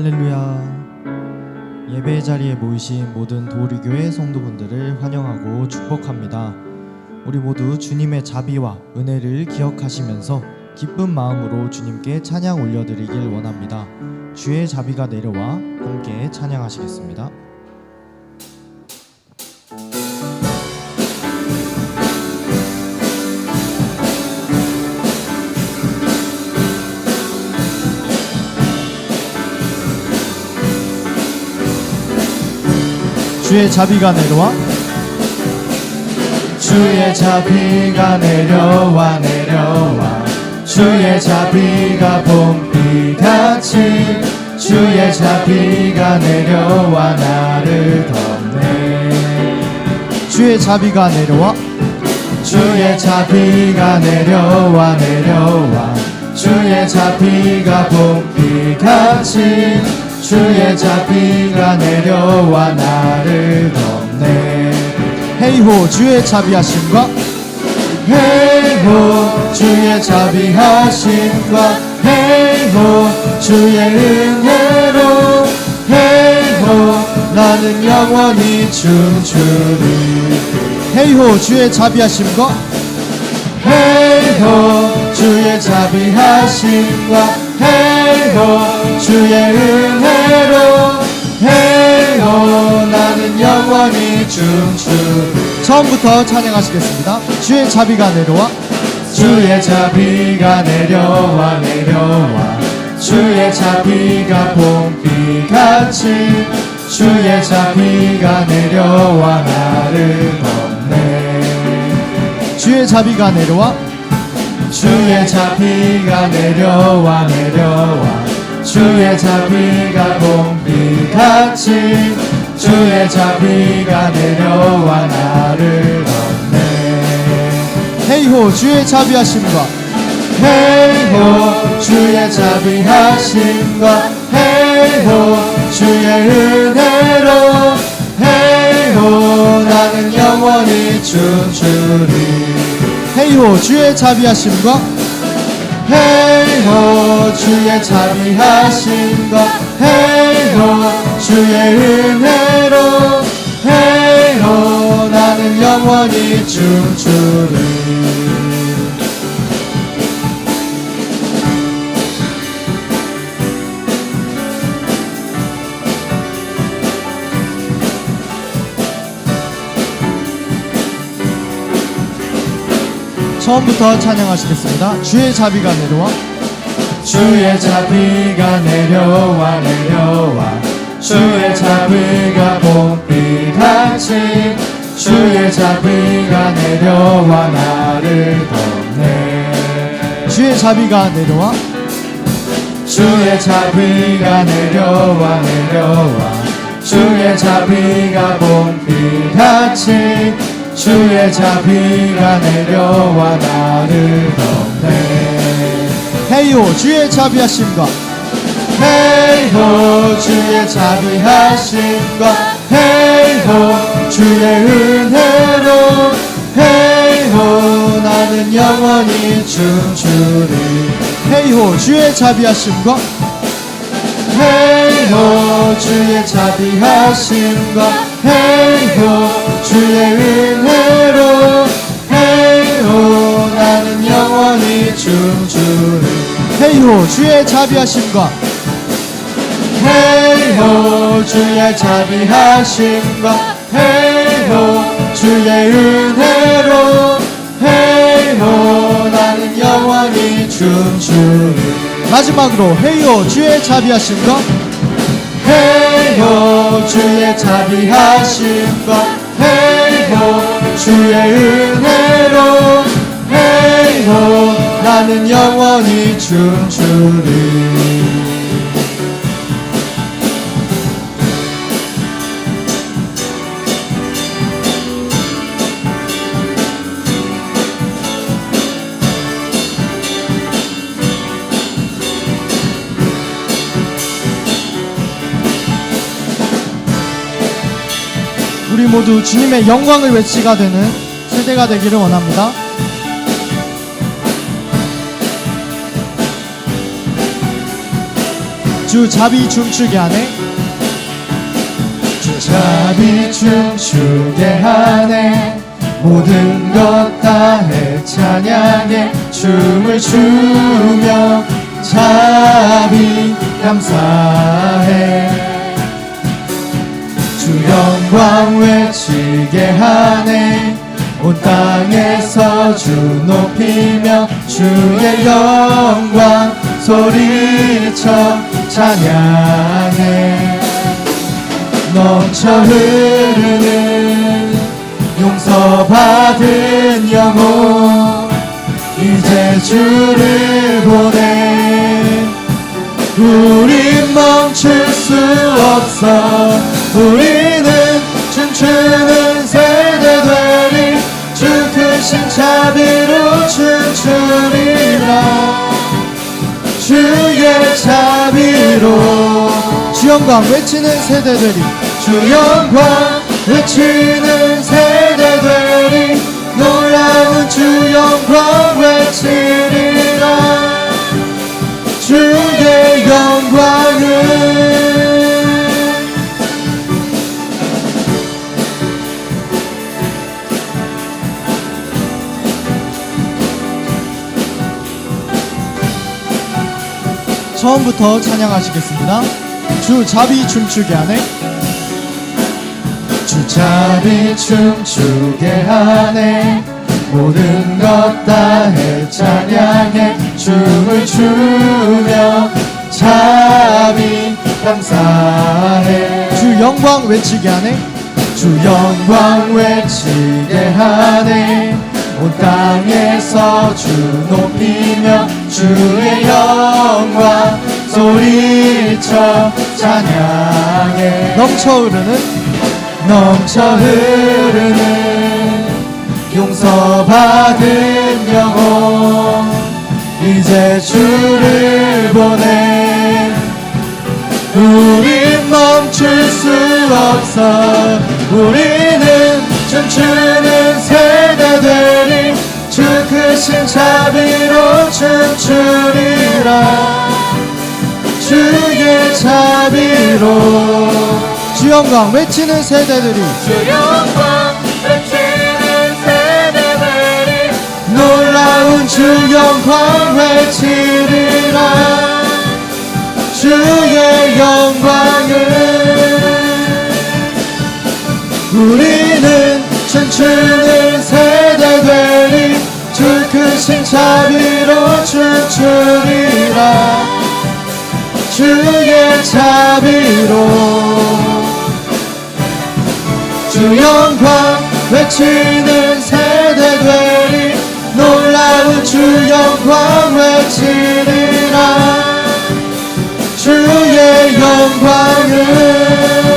할렐루야. 예배 자리에 모이신 모든 도리교회 성도분들을 환영하고 축복합니다. 우리 모두 주님의 자비와 은혜를 기억하시면서 기쁜 마음으로 주님께 찬양 올려드리길 원합니다. 주의 자비가 내려와 함께 찬양하시겠습니다. 주의 자비가 내려와? 주의 자비가 내려와 내려와. 주의 자비가 봄비같이 주의 자비가 내려와 나를 덮네. 주의 자비가 내려와? 주의 자비가 내려와 내려와. 주의 자비가 봄비같이 주의 자비가 내려와 나를 덮네. 헤이호 주의 자비하심과 헤이호 주의 자비하심과 헤이호 주의 은혜로 헤이호 나는 영원히 춤추리. 헤이호 주의 자비하심과 헤이호 주의 자비하심과 헤이호 주의 은혜로 헤이호 나는 영원히 춤추리 처음부터 찬양하시겠습니다. 주의 자비가 내려와. 주의 자비가 내려와 내려와. 주의 자비가 봄비같이. 주의 자비가 내려와 나를 덮네. 주의 자비가 내려와 주의 자비가 내려와 내려와. 주의 자비가 봄비같이 주의 자비가 내려와 나를 덮네. 헤이호 주의 자비하심과. 헤이호 주의 자비하심과. 헤이호 주의 은혜로. 헤이호 나는 영원히 춤추리 헤이호 주의 자비하심과 헤이호 주의 자비하심과 헤이호 주의 은혜로 헤이호 나는 영원히 춤추리 처음부터 찬양하시겠습니다. 주의 자비가 내려와. 주의 자비가 내려와 내려와. 주의 자비가 봄비같이 주의 자비가 내려와 나를 덮네. 주의 자비가 내려와. 주의 자비가 내려와 내려와. 주의 자비가 봄비같이 주의 자비가 내려와 나를 덮네. 헤이호 주의 자비하심과 헤이호 주의 자비하심과 헤이호 주의 은혜로. 헤이호 나는 영원히 춤추리. 헤이호 주의 자비하심과 헤이호 주의 자비하심과 헤이호 주의 은혜로 헤이호 나는 영원히 춤추리 헤이호 주의 자비하심과. 헤이호 주의 자비하심과. 헤이호 주의 은혜로 헤이호 나는 영원히 춤추리 마지막으로 헤이호 주의 자비하심과. 헤이 호 주의 자비하심과 헤이호 주의 은혜로. 헤이호 나는 영원히 춤추리 모두 주님의 영광을 외치가 되는 세대가 되기를 원합니다. 주 자비 춤추게 하네. 주 자비 춤추게 하네. 모든 것 다 해 찬양해 춤을 추며 자비 감사해 영광 외치게 하네. 온 땅에서 주 높이며 주의 영광 소리쳐 찬양해. 넘쳐 흐르는 용서받은 영혼 이제 주를 보내. 우린 멈출 수 없어. 우리는 춤추는 세대 되리 주 크신 자비로 춤추리라. 주의 자비로. 주 영광 외치는 세대들이 주 영광 외치는 세대들이 놀라운 주 영광 외치리라. 주의 영광을 처음부터 찬양하시겠습니다. 주 자비 춤추게 하네. 주 자비 춤추게 하네. 모든 것 다해 찬양해 춤을 추며 자비 감사해 주 영광 외치게 하네 주 영광 외치게 하네 온 땅에서 주 높이며 주의 영광 소리쳐 찬양해. 넘쳐 흐르는 넘쳐 흐르는 용서받은 영혼. 이제 주를 보내. 우린 멈출 수 없어. 우리는 춤추는 세대들이 주 크신 자비로 춤추리라. 주의 자비로. 주 영광 외치는 세대들이. 주 영광 외치는 세대들이 놀라운 주 영광 외치리라. 주의 영광을 우리는 춤추는 세대들이 주 크신 자비로 춤추리라. 주의 자비로. 주 영광 외치는 세대들이 놀라운 주 영광 외치리라. 주의 영광을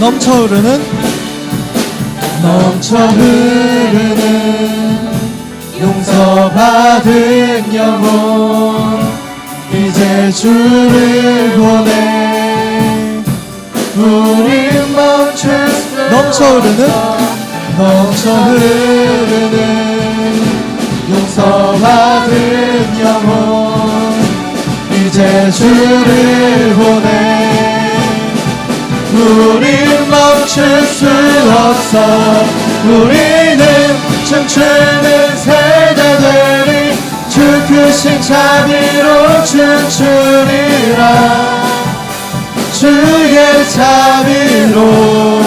넘쳐 흐르는 넘쳐 흐르는 용서받은 영혼. 이제 주를 보내 우린 넘쳐 흐르는 넘쳐 흐르는 용서받은 영혼. 이제 주를 보내 우린 멈출 수 없어 우리는 춤추는 세대들이 주 크신 자비로 춤추리라. 주의 자비로.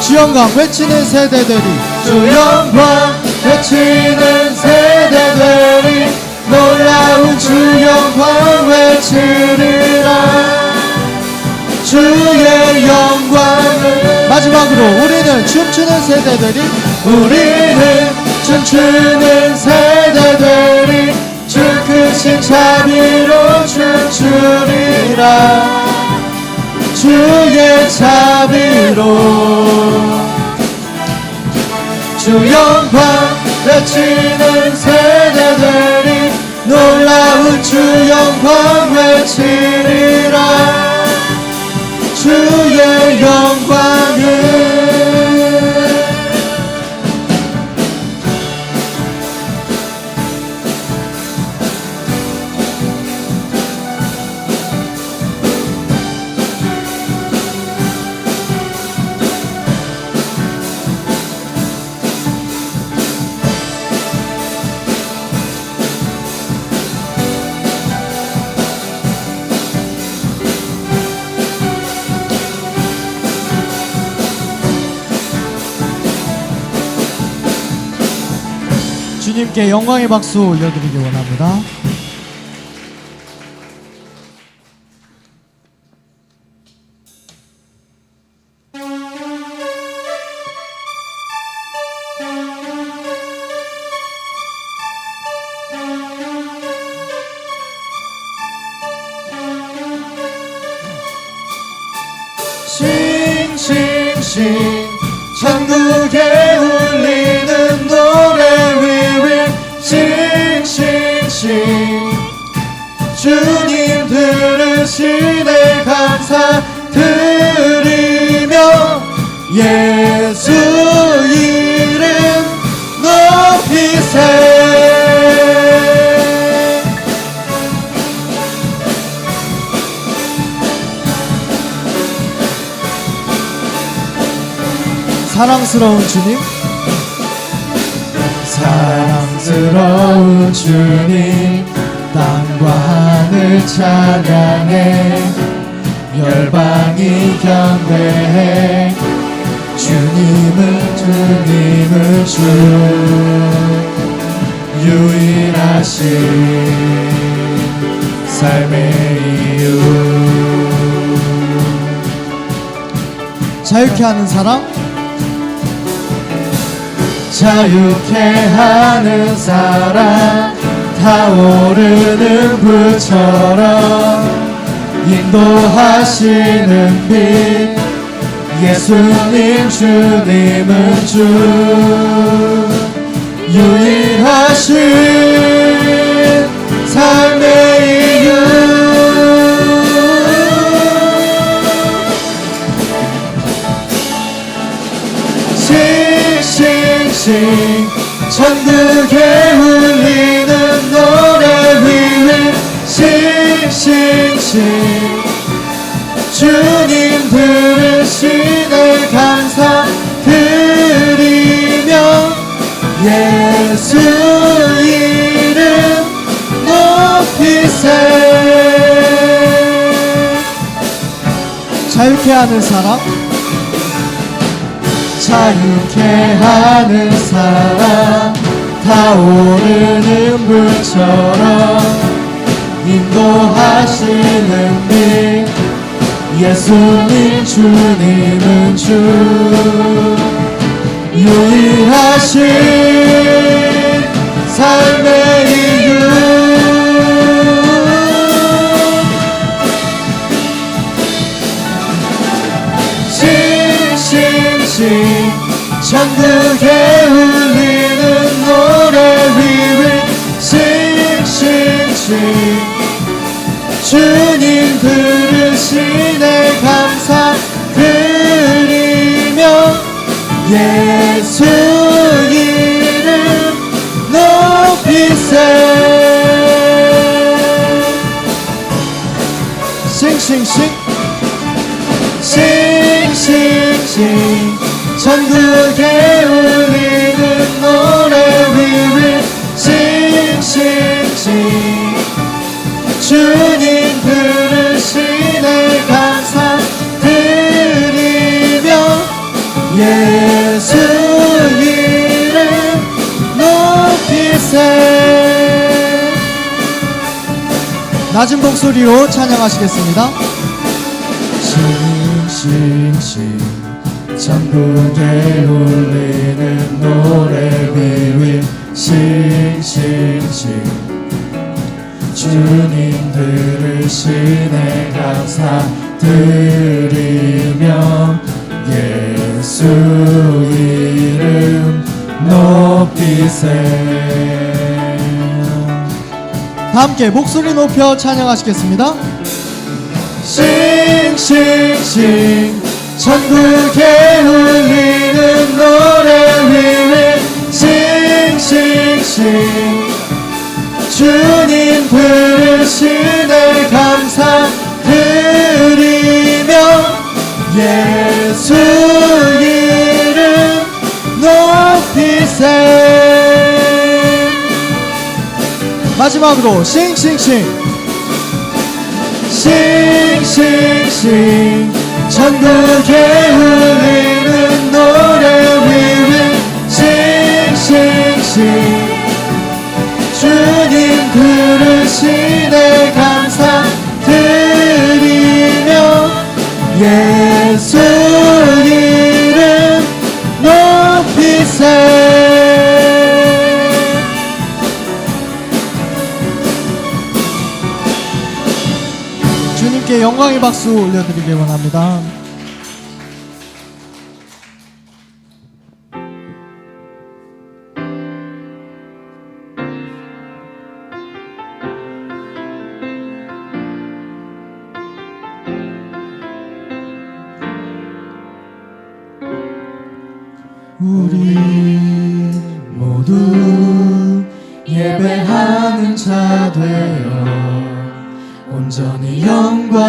주 영광 외치는 세대들이 주 영광 외치는 세대들이 놀라운 주 영광 외치리라. 주의 영 광을 마지막으로 우리는 춤추는 세대들이 우리는 춤추는 세대들이 주 크신 자비로 춤추리라. 주의 자비로. 주 영광 외치는 세대 영광의 박수 올려드리기 원합니다. 사랑스러운 주님? 사랑스러운 주님 땅과 하늘 찬양해. 열방이 경배해. 주님은 주님은 주. 유일하신 삶의 이유. 자유케 하는 사랑 자유케 하는 사랑 타오르는 불처럼 인도하시는 빛 예수님 주님은 주 유일하신 삶의 싱싱싱 천국에 울리는 노래 위에 싱싱싱. 주님 들으시네 감사 드리며 예수 이름 높이세. 자유케 하는 사람 자유케 하는 사람 타오르는 불처럼 인도하시는 빛 예수님 주님은 주. 유일하신 삶의 이유 싱싱싱 천국에 울리는 노래 위에 싱싱싱 주님 들으시네 감사 드리며 예 낮은 목소리로 찬양하시겠습니다. 싱싱싱 천국에 울리는 노래 위에 싱싱싱 주님 들으시네 감사 드리며 예수 이름 높이세. 다 함께 목소리 높여 찬양하시겠습니다. 싱싱싱. 천국에 울리는 노래 위에 싱싱싱. 주님 부르시네 감사드리며 예수 이름 높이세 마지막으로 싱싱싱. 싱싱싱. 천국에 울리는 노래 위에 싱싱싱. 주님 부르시네 영광의 박수 올려드리길 원합니다. 온전히 영과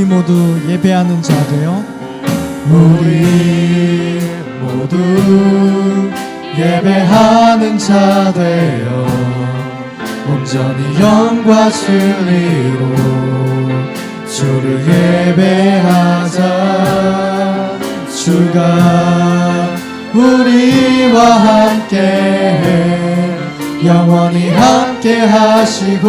우리 모두 예배하는 자 되어 우리 모두 예배하는 자 되어 온전히 영과 진리로 주를 예배하자 주가 우리와 함께 영원히 함께 하시고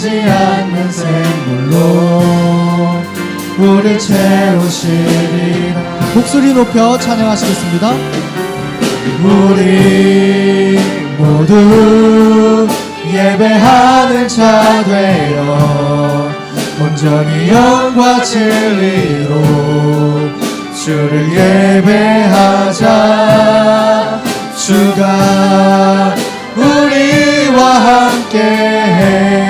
마르지 않는 샘물로 우릴 채우시리라. 목소리 높여 찬양하시겠습니다. 우리 모두 예배하는 자 되어 온전히 영과 진리로 주를 예배하자. 주가 우리와 함께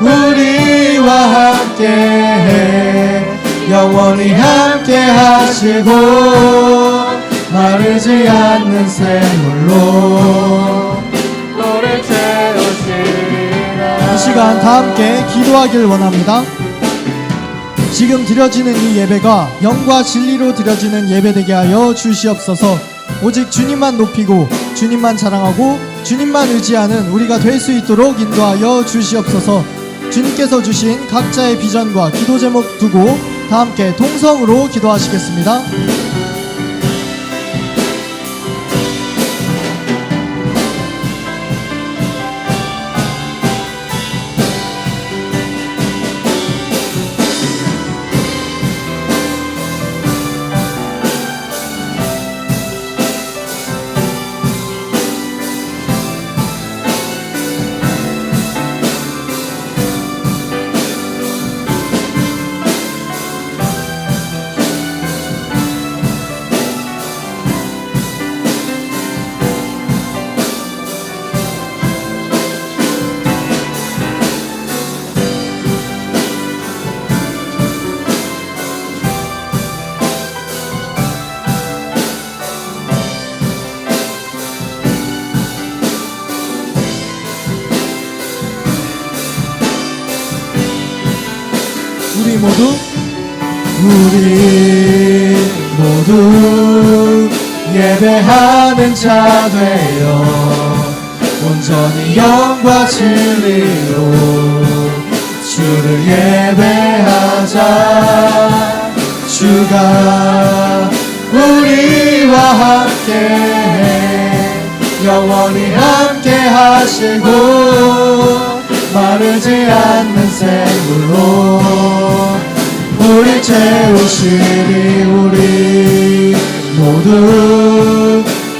우리와 함께 영원히 함께 하시고 마르지 않는 샘물로 너를 채우시리라 이 시간 다 함께 기도하길 원합니다. 지금 드려지는 이 예배가 영과 진리로 드려지는 예배 되게 하여 주시옵소서. 오직 주님만 높이고 주님만 자랑하고 주님만 의지하는 우리가 될 수 있도록 인도하여 주시옵소서. 주님께서 주신 각자의 비전과 기도 제목 두고 다 함께 통성으로 기도하시겠습니다. 예배하는 자 되어 온전히 영과 진리로 주를 예배하자. 주가 우리와 함께 영원히 함께 하시고 마르지 않는 샘물로 우리 채우시리 우리 모두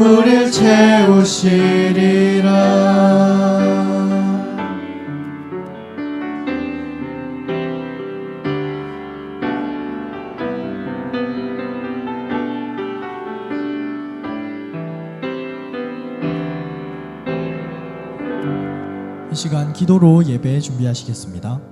우릴 채우시리라 이 시간 기도로 예배 준비하시겠습니다.